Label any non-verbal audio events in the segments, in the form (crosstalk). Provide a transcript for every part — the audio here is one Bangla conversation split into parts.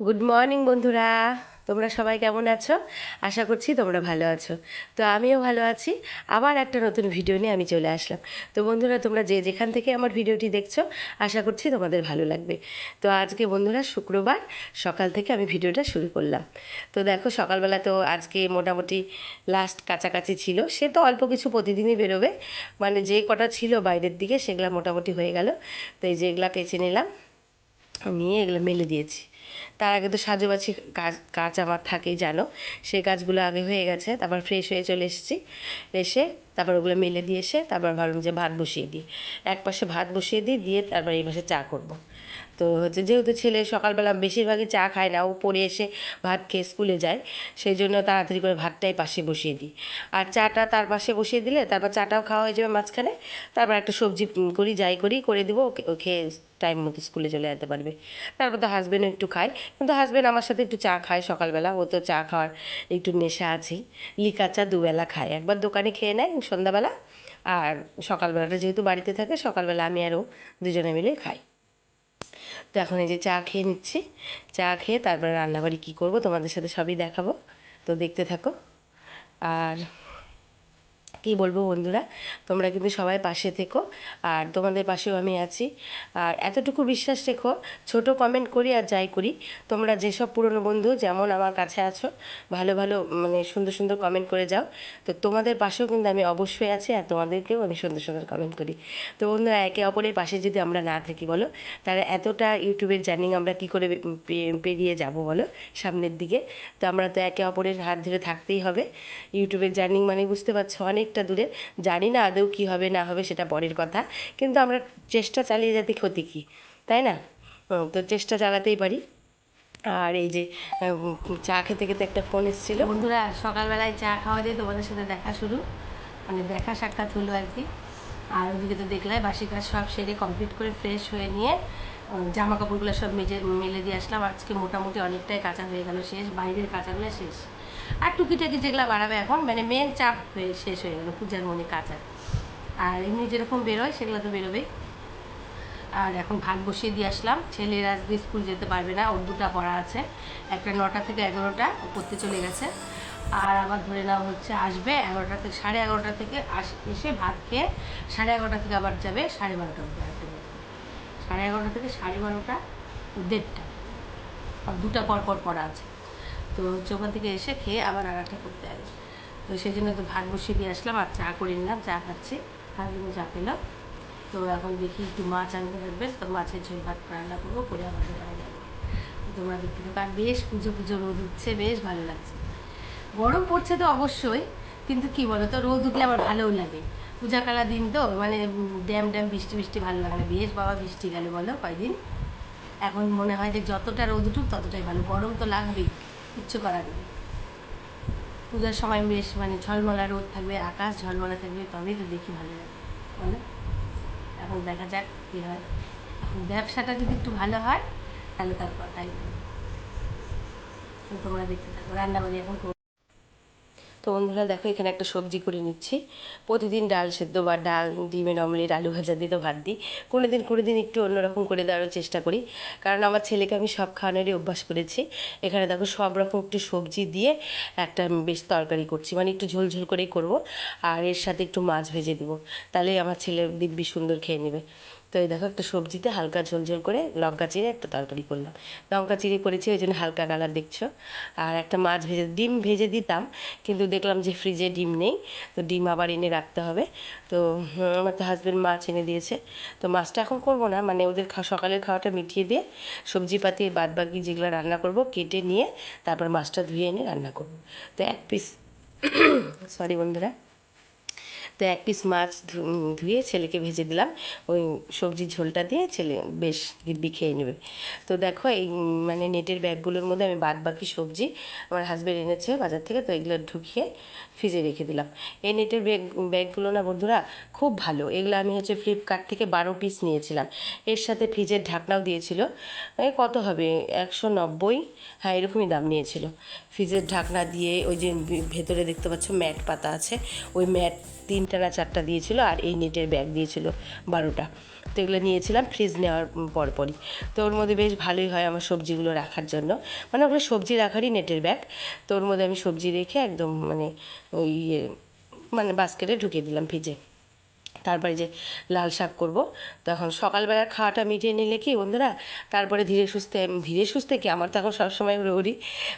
গুড মর্নিং বন্ধুরা। তোমরা সবাই কেমন আছো? আশা করছি তোমরা ভালো আছো। তো আমিও ভালো আছি। আবার একটা নতুন ভিডিও নিয়ে আমি চলে আসলাম। তো বন্ধুরা, তোমরা যে যেখান থেকে আমার ভিডিওটি দেখছ, আশা করছি তোমাদের ভালো লাগবে। তো আজকে বন্ধুরা, শুক্রবার, সকাল থেকে আমি ভিডিওটা শুরু করলাম। তো দেখো, সকালবেলা তো আজকে মোটামুটি লাস্ট কাছাকাছি ছিল। সে তো অল্প কিছু প্রতিদিনই বেরোবে। মানে যে কটা ছিল বাইরের দিকে, সেগুলো মোটামুটি হয়ে গেল। তো এই যেগুলা কেচে নিলাম। নিয়ে এগুলো মেলে দিয়েছি। তার আগে তো সাজুবাজি কাজ কাজ আমার থাকেই, জানো। সেই কাজগুলো আগে হয়ে গেছে, তারপর ফ্রেশ হয়ে চলে এসেছি। এসে তারপর ওগুলো মেলে দিয়ে এসে তারপর ভাবলাম যে ভাত বসিয়ে দিই। এক পাশে ভাত বসিয়ে দিই, দিয়ে তারপর এই পাশে চা করব। তো হচ্ছে যেহেতু ছেলে সকালবেলা বেশিরভাগই চা খায় না, ও পড়ে এসে ভাত খেয়ে স্কুলে যায়, সেই জন্য তাড়াতাড়ি করে ভাতটাই পাশে বসিয়ে দিই। আর চাটা তার পাশে বসিয়ে দিলে তারপর চাটাও খাওয়া হয়ে যাবে মাঝখানে, তারপর একটা সবজি করি, যাই করি, করে দেবো, ওকে, ও খেয়ে টাইম মতো স্কুলে চলে যেতে পারবে। তারপর তো হাজব্যান্ডও একটু খায়। কিন্তু হাজব্যান্ড আমার সাথে একটু চা খায় সকালবেলা। ও তো চা খাওয়ার একটু নেশা আছেই। লিকা চা দুবেলা খায়। একবার দোকানে খেয়ে নেয় সন্ধ্যাবেলা। আর সকালবেলাটা যেহেতু বাড়িতে থাকে, সকালবেলা আমি আরও দুজনে মিলে খাই। তো এখন এই যে চা খেয়ে নিচ্ছি। চা খেয়ে তারপরে রান্নাবাড়ি কী করব তোমাদের সাথে সবই দেখাবো। তো দেখতে থাকো। আর কী বলব বন্ধুরা, তোমরা কিন্তু সবাই পাশে থেকো আর তোমাদের পাশেও আমি আছি। আর এতটুকু বিশ্বাস রেখো, ছোট কমেন্ট করি আর যাই করি, তোমরা যেসব পুরনো বন্ধু যেমন আমার কাছে আছো, ভালো ভালো মানে সুন্দর সুন্দর কমেন্ট করে যাও। তো তোমাদের পাশেও কিন্তু আমি অবশ্যই আছি আর তোমাদেরকেও আমি সুন্দর সুন্দর কমেন্ট করি। তো বন্ধুরা, একে অপরের পাশে যদি আমরা না থাকি বলো, তাহলে এতটা ইউটিউবের জার্নিং আমরা কী করে পেরিয়ে যাব বলো সামনের দিকে? তো আমরা তো একে অপরের হাত ধরে থাকতেই হবে। ইউটিউবের জার্নিং মানে বুঝতে পারছ অনেকটা দূরে। জানি না আদৌ কী হবে না হবে সেটা পরের কথা। কিন্তু আমরা চেষ্টা চালিয়ে যেতে ক্ষতি কী তাই না? তো চেষ্টা চালাতেই পারি। আর এই যে চা খেতে খেতে একটা ফোন এসেছিল। বন্ধুরা সকালবেলায় চা খাওয়া দিয়ে তোমাদের সাথে দেখা শুরু। মানে দেখা সাক্ষাৎ হলো আর কি। আর ওদিকে তো দেখলে বাসি কাজ সব সেরে কমপ্লিট করে ফ্রেশ হয়ে নিয়ে জামা কাপড়গুলো সব মেজে মেলে দিয়ে আসলাম। আজকে মোটামুটি অনেকটাই কাঁচা হয়ে গেল শেষ বাইরের কাঁচাগুলো শেষ। আর টুকিটাকি যেগুলো বাড়াবে এখন মানে মেন চাপ হয়ে শেষ হয়ে গেলো পূজার মনে কাঁচার আর। এমনি যেরকম বেরোয়, সেগুলো তো বেরোবেই। আর এখন ভাত বসিয়ে দিয়ে আসলাম। ছেলের আজকে স্কুল যেতে পারবে না, ওর দুটা পড়া আছে। একটা নটা থেকে এগারোটা পড়তে চলে গেছে। আর আবার ধরে নেওয়া হচ্ছে আসবে এগারোটা থেকে, সাড়ে এগারোটা থেকে আস, এসে ভাত খেয়ে সাড়ে এগারোটা থেকে আবার যাবে সাড়ে বারোটা অবধি সাড়ে এগারোটা থেকে সাড়ে বারোটা দেড়টা। দুটা পর পর পড়া আছে। তো ওখান থেকে এসে খেয়ে আবার একটা করতে হবে তো সেই জন্য তো ভাত বসিয়ে দিয়ে আসলাম আর চা করে নিলাম, চা খাচ্ছি হাজবেন্ড চা পেলাম। তো এখন দেখি একটু মাছ আনতে থাকবে, তো মাছের ঝোল ভাত রান্না করব, করে আবার দোকানে যাব। তোমরা দেখতে থাকো, আর বেশ পুজো পুজো রোদ উঠছে, বেশ ভালো লাগছে। গরম পড়ছে তো অবশ্যই, কিন্তু কি বলো তো রোদ উঠলে আমার ভালোও লাগে। পূজা কালা দিন তো মানে ড্যাম ড্যাম বৃষ্টি বৃষ্টি ভালো লাগে না, বেশ বাবা বৃষ্টি গেল বলো কয়দিন। এখন মনে হয় যে যতটা রোদ উঠুক ততটাই ভালো, গরম তো লাগবেই। কিচ্ছু করার নেই পূজার সময় বেশ মানে ঝলমলা রোদ থাকবে, আকাশ ঝলমলা থাকবে, তবেই তো দেখি ভালো লাগে বলো এখন দেখা যাক কী হয় এখন ব্যবসাটা যদি একটু ভালো হয়, তাহলে তার কথাই। তোমরা দেখতে থাকো রান্না করি এখন। তো বন্ধুরা দেখো, এখানে একটা সবজি করে নিচ্ছি। প্রতিদিন ডাল সেদ্ধ বা ডাল, ডিমের অমলেট, আলু ভাজা, দিয়ে তো ভাত দিই। কোনো দিন কোনো দিন একটু অন্যরকম করে দেওয়ার চেষ্টা করি। কারণ আমার ছেলেকে আমি সব খাওয়ানোরই অভ্যাস করেছি। এখানে দেখো, সব রকম একটু সবজি দিয়ে একটা বেশ তরকারি করছি। মানে একটু ঝোল ঝোল করেই করব। আর এর সাথে একটু মাছ ভেজে দেবো। তাহলেই আমার ছেলে দিব্যি সুন্দর খেয়ে নেবে। তো এই দেখো, একটা সবজিতে হালকা ঝোল ঝোল করে লঙ্কা চিড়ে একটা তরকারি করলাম। লঙ্কা চিড়ে করেছি, ওই জন্য হালকা কালার দেখছ। আর একটা মাছ ভেজে, ডিম ভেজে দিতাম, কিন্তু দেখলাম যে ফ্রিজে ডিম নেই, তো ডিম আবার এনে রাখতে হবে। তো আমার তো হাজব্যান্ড মাছ এনে দিয়েছে। তো মাছটা এখন করব না মানে ওদের সকালের খাওয়াটা মিটিয়ে দিয়ে সবজি পাতি, বাদ বাকি যেগুলো রান্না করব, কেটে নিয়ে তারপর মাছটা ধুয়ে এনে রান্না করব। তো এক পিস সরি (coughs) বন্ধুরা। তো এক পিস মাছ ধুয়ে ছেলেকে ভেজে দিলাম। ওই সবজির ঝোলটা দিয়ে ছেলে বেশ দিব্যি খেয়ে নেবে। তো দেখো এই মানে নেটের ব্যাগগুলোর মধ্যে আমি বাদ বাকি সবজি আমার হাজব্যান্ড এনেছে বাজার থেকে, তো এগুলো ঢুকিয়ে ফ্রিজে রেখে দিলাম। এই নেটের ব্যাগ, ব্যাগগুলো না বন্ধুরা খুব ভালো। এগুলো আমি হচ্ছে ফ্লিপকার্ট থেকে বারো পিস নিয়েছিলাম। এর সাথে ফ্রিজের ঢাকনাও দিয়েছিল। কত হবে? একশো নব্বই? হ্যাঁ এরকমই দাম নিয়েছিল। ফ্রিজের ঢাকনা দিয়ে ওই যে ভেতরে দেখতে পাচ্ছ ম্যাট পাতা আছে। ওই ম্যাট তিনটা না চারটা দিয়েছিল আর এই নেটের ব্যাগ দিয়েছিল বারোটা। তো এগুলো নিয়েছিলাম ফ্রিজ নেওয়ার পরপরই। তো ওর মধ্যে বেশ ভালোই হয় আমার সবজিগুলো রাখার জন্য। মানে ওগুলো সবজি রাখারই নেটের ব্যাগ তো ওর মধ্যে আমি সবজি রেখে একদম মানে ওই ইয়ে মানে বাস্কেটে ঢুকিয়ে দিলাম ফ্রিজে তারপরে যে লাল শাক করব। তো এখন সকালবেলার খাওয়াটা মিটিয়ে নিলে কি বন্ধুরা, তারপরে ধীরে সুস্থে ধীরে সুস্থে কি আমার তো এখন সবসময় রোড়ি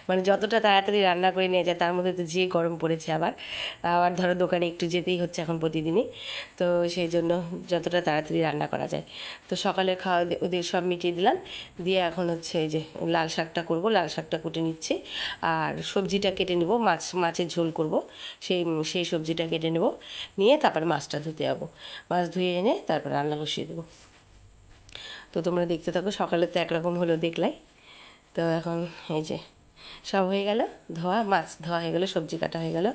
মানে যতটা তাড়াতাড়ি রান্না করে নিয়ে যায় তার মধ্যে তো যে গরম পড়েছে আবার। আবার ধরো দোকানে একটু যেতেই হচ্ছে এখন প্রতিদিনই। তো সেই জন্য যতটা তাড়াতাড়ি রান্না করা যায়। তো সকালে খাওয়া ওদের সব মিটিয়ে দিলাম। দিয়ে এখন হচ্ছে এই যে লাল শাকটা করব, লাল শাকটা কুটে নিচ্ছি। আর সবজিটা কেটে নেব, মাছ, মাছের ঝোল করব। সেই সেই সবজিটা কেটে নেব। নিয়ে তারপরে মাছটা ধুতে যাব। মাছ ধুয়ে এনে তারপর রান্না বসিয়ে দেবো। তো তোমরা দেখতে থাকো, সকালে তো একরকম হলো দেখলাই। তো এখন এই যে সব হয়ে গেল, ধোয়া, মাছ ধোয়া হয়ে গেলো, সবজি কাটা হয়ে গেল।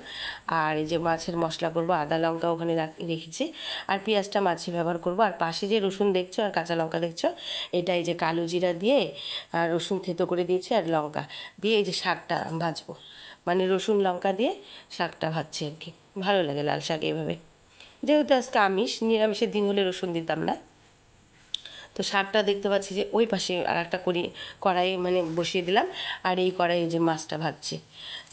আর এই যে মাছের মশলা করব, আদা লঙ্কা ওখানে রাখ- রেখেছি। আর পেঁয়াজটা মাছে ব্যবহার করব। আর পাশে যে রসুন দেখছ আর কাঁচা লঙ্কা দেখছ এটা এই যে কালো জিরা দিয়ে আর রসুন থেতো করে দিয়েছি আর লঙ্কা দিয়ে এই যে শাকটা ভাজবো। মানে রসুন লঙ্কা দিয়ে শাকটা ভাজছি আর কি। ভালো লাগে লাল শাক এইভাবে। যেহেতু আজকে আমিষ, নিরামিষের দিন হলে রসুন দিতাম না। তো শাকটা দেখতে পাচ্ছি যে ওই পাশে আর একটা করি কড়াই মানে বসিয়ে দিলাম। আর এই কড়াইয়ে যে মাছটা ভাজছি।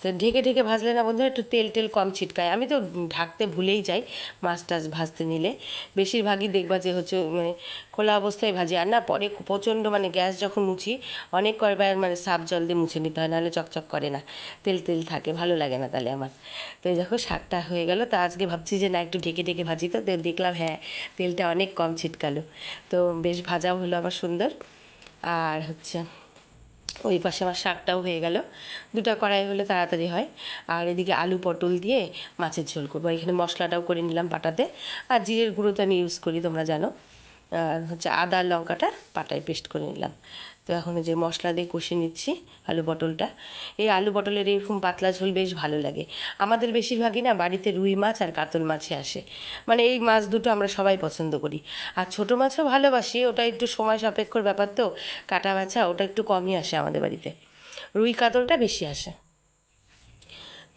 তো ঢেকে ঢেকে ভাজলে না বন্ধুরা একটু তেল টেল কম ছিটকায়। আমি তো ঢাকতে ভুলেই যাই মাছ টাছ ভাজতে নিলে। বেশিরভাগই দেখবা যে হচ্ছে মানে খোলা অবস্থায় ভাজি। আর না, পরে প্রচণ্ড মানে গ্যাস যখন মুছি, অনেক কয়বার মানে সাফ জল দিয়ে মুছে নিতে হয়, নাহলে চকচক করে না। তেল তেল থাকে, ভালো লাগে না তাহলে আমার। তো এই দেখো শাকটা হয়ে গেল। তা আজকে ভাবছি যে না, একটু ঢেকে ঢেকে ভাজি তো। তো দেখলাম হ্যাঁ তেলটা অনেক কম ছিটকালো। তো বেশ ভাজাও হলো আমার সুন্দর। আর হচ্ছে ওই পাশে আমার শাকটাও হয়ে গেল। দুটা কড়াই হলে তাড়াতাড়ি হয়। আর এদিকে আলু পটল দিয়ে মাছের ঝোল করব। এখানে মশলাটাও করে নিলাম পাটাতে। আর জিরের গুঁড়ো তো আমি ইউজ করি, তোমরা জানো। আর হচ্ছে আদা লঙ্কাটা পাটায় পেস্ট করে নিলাম। তো এখন যে মশলা দিয়ে কষে নিচ্ছি আলু পটলটা। এই আলু পটলের এরকম পাতলা ঝোল বেশ ভালো লাগে। আমাদের বেশিরভাগই না বাড়িতে রুই মাছ আর কাতল মাছে আসে। মানে এই মাছ দুটো আমরা সবাই পছন্দ করি। আর ছোটো মাছও ভালোবাসি, ওটা একটু সময় সাপেক্ষর ব্যাপার তো। কাটা বাছা ওটা একটু কমই আসে আমাদের বাড়িতে। রুই কাতলটা বেশি আসে।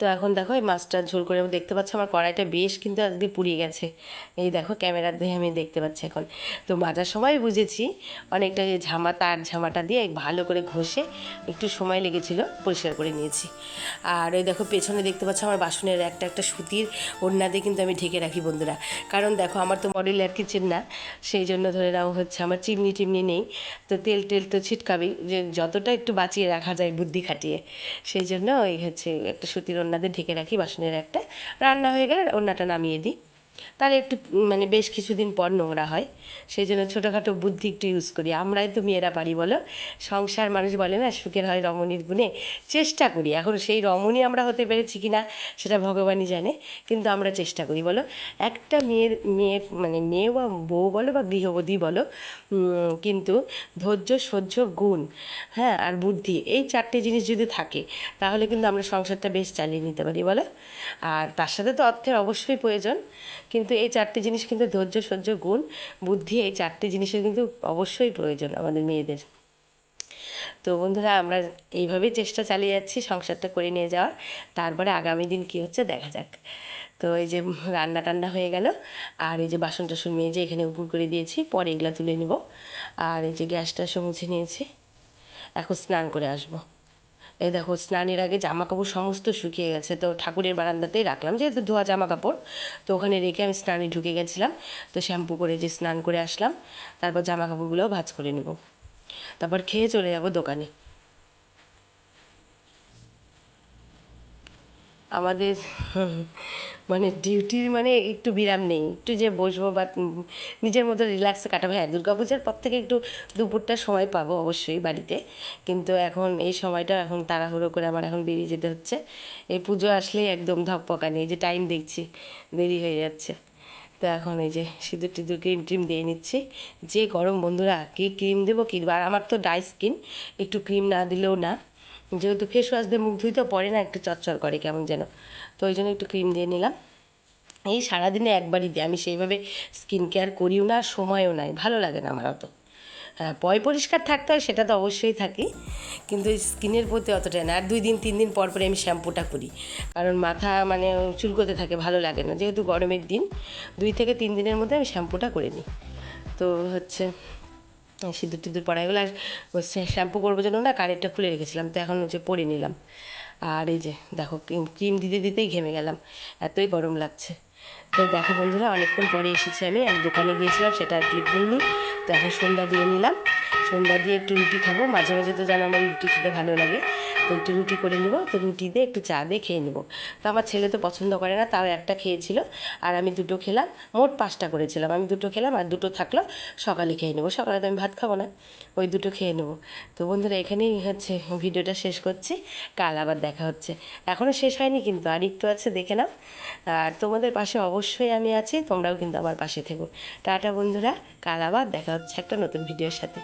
তো এখন দেখো এই মাছটা ঝোল করে দেখতে পাচ্ছি, আমার কড়াইটা বেশ কিন্তু আজকে পুড়িয়ে গেছে। এই দেখো ক্যামেরার দিয়ে আমি দেখতে পাচ্ছি এখন। তো মাজার সময় বুঝেছি, অনেকটা যে ঝামা, তার ঝামাটা দিয়ে ভালো করে ঘষে একটু সময় লেগেছিল, পরিষ্কার করে নিয়েছি। আর ওই দেখো পেছনে দেখতে পাচ্ছ আমার বাসনের একটা একটা সুতির ওড়না দিয়ে কিন্তু আমি ঢেকে রাখি বন্ধুরা। কারণ দেখো আমার তো মডেল আর কিচেন না সেই জন্য ধরে নাও হচ্ছে আমার চিমনি টিমনি নেই। তো তেল টেল তো ছিটকাবেই, যে যতটা একটু বাঁচিয়ে রাখা যায় বুদ্ধি খাটিয়ে। সেই জন্য ওই হচ্ছে একটা সুতির ওড়নাতে ঢেকে রাখি বাসনের একটা। রান্না হয়ে গেলে ওড়নাটা নামিয়ে দিই। তাহলে একটু মানে বেশ কিছুদিন পর নোংরা হয়। সেই জন্য ছোটোখাটো বুদ্ধি একটু ইউজ করি। আমরাই তো মেয়েরা পারি বলো। সংসার মানুষ বলে না, সুখের হয় রমণীর গুণে। চেষ্টা করি। এখন সেই রমণী আমরা হতে পেরেছি কি না সেটা ভগবানই জানে। কিন্তু আমরা চেষ্টা করি বলো। একটা মেয়ের, মেয়ে মানে মেয়ে বা বউ বলো বা গৃহবধূ বলো কিন্তু ধৈর্য, সহ্য, গুণ হ্যাঁ আর বুদ্ধি, এই চারটে জিনিস যদি থাকে, তাহলে কিন্তু আমরা সংসারটা বেশ চালিয়ে নিতে পারি বলো। আর তার সাথে তো অর্থের অবশ্যই প্রয়োজন। কিন্তু এই চারটে জিনিস কিন্তু ধৈর্য, সহ্য, গুণ, বুদ্ধি, এই চারটে জিনিসের কিন্তু অবশ্যই প্রয়োজন আমাদের মেয়েদের। তো বন্ধুরা, আমরা এইভাবেই চেষ্টা চালিয়ে যাচ্ছি সংসারটা করে নিয়ে যাওয়ার। তারপরে আগামী দিন কী হচ্ছে দেখা যাক। তো এই যে রান্না টান্না হয়ে গেল, আর এই যে বাসন টাসন মেজে এখানে উপর করে দিয়েছি, পরে এগুলো তুলে নেব। আর এই যে গ্যাসটা মুছে নিয়েছি। এখন স্নান করে আসব। এই দেখো, স্নানের আগে জামা কাপড় সমস্ত শুকিয়ে গেছে। তো ঠাকুরের বারান্দাতেই রাখলাম, যেহেতু ধোয়া জামা কাপড় তো ওখানে রেখে আমি স্নানে ঢুকে গেছিলাম। তো শ্যাম্পু করে যে স্নান করে আসলাম, তারপর জামা কাপড়গুলোও ভাঁজ করে নেব। তারপর খেয়ে চলে যাব দোকানে। আমাদের মানে ডিউটির মানে একটু বিরাম নেই। একটু যে বসবো বা নিজের মতো রিল্যাক্সে কাটাবো। হ্যাঁ দুর্গা পূজার পর থেকে একটু দুপুরটা সময় পাবো অবশ্যই বাড়িতে। কিন্তু এখন এই সময়টা এখন তাড়াহুড়ো করে আমার এখন বেরিয়ে যেতে হচ্ছে। এই পুজো আসলেই একদম ধকপকানি এই যে টাইম দেখছি, দেরি হয়ে যাচ্ছে। তো এখন এই যে সিঁদুর টিঁদুর ক্রিম ট্রিম দিয়ে নিচ্ছি। যে গরম বন্ধুরা, কী ক্রিম দেবো কী? আর আমার তো ড্রাই স্কিন একটু ক্রিম না দিলেও না। যেহেতু ফেস ওয়াশ দিয়ে মুখ ধুই তো পরে না, একটু চচ্চর করে কেমন যেন। তো ওই জন্য একটু ক্রিম দিয়ে নিলাম। এই সারাদিনে একবারই দিই, আমি সেইভাবে স্কিন কেয়ার করিও না, সময়ও নাই, ভালো লাগে না আমার অত। হ্যাঁ পয় পরিষ্কার থাকতে হয়, সেটা তো অবশ্যই থাকি। কিন্তু স্কিনের প্রতি অতটা না, আর দুই দিন, তিন দিন পর পরে আমি শ্যাম্পুটা করি। কারণ মাথা মানে চুলকোতে থাকে, ভালো লাগে না। যেহেতু গরমের দিন, দুই থেকে তিন দিনের মধ্যে আমি শ্যাম্পুটা করে নিই। তো হচ্ছে সিঁদুর টিঁদুর পরা এগুলো আর শ্যাম্পু করব জন্য না কারেন্টটা খুলে রেখেছিলাম, তো এখন হচ্ছে পরে নিলাম। আর এই যে দেখো ক্রিম দিতে দিতেই ঘেমে গেলাম, এতই গরম লাগছে। তো দেখো বন্ধুরা, অনেকক্ষণ পরে এসেছি আমি এক দোকানে গিয়েছিলাম, সেটা আর ক্লিপ দিইনি তো এখন সন্ধ্যা দিয়ে নিলাম, সন্ধ্যা দিয়ে একটু রুটি খাব, মাঝে মাঝে তো জানো আমার রুটি খেতে ভালো লাগে। তো একটু রুটি করে নিবো, তো রুটি দিয়ে একটু চা দিয়ে খেয়ে নেব। তো আমার ছেলে তো পছন্দ করে না, তাও একটা খেয়েছিল। আর আমি দুটো খেলাম, মোট পাঁচটা করেছিলাম। আমি দুটো খেলাম আর দুটো থাকল, সকালে খেয়ে নেব। সকালে তো আমি ভাত খাব না, ওই দুটো খেয়ে নেব। তো বন্ধুরা, এখানেই হচ্ছে ভিডিওটা শেষ করছি। কাল আবার দেখা হচ্ছে। এখনও শেষ হয়নি কিন্তু, আর একটু আছে, দেখে নাও। আর তোমাদের পাশে অবশ্যই আমি আছি, তোমরাও কিন্তু আমার পাশে থেকো। টাটা বন্ধুরা, কাল আবার দেখা হচ্ছে একটা নতুন ভিডিওর সাথে।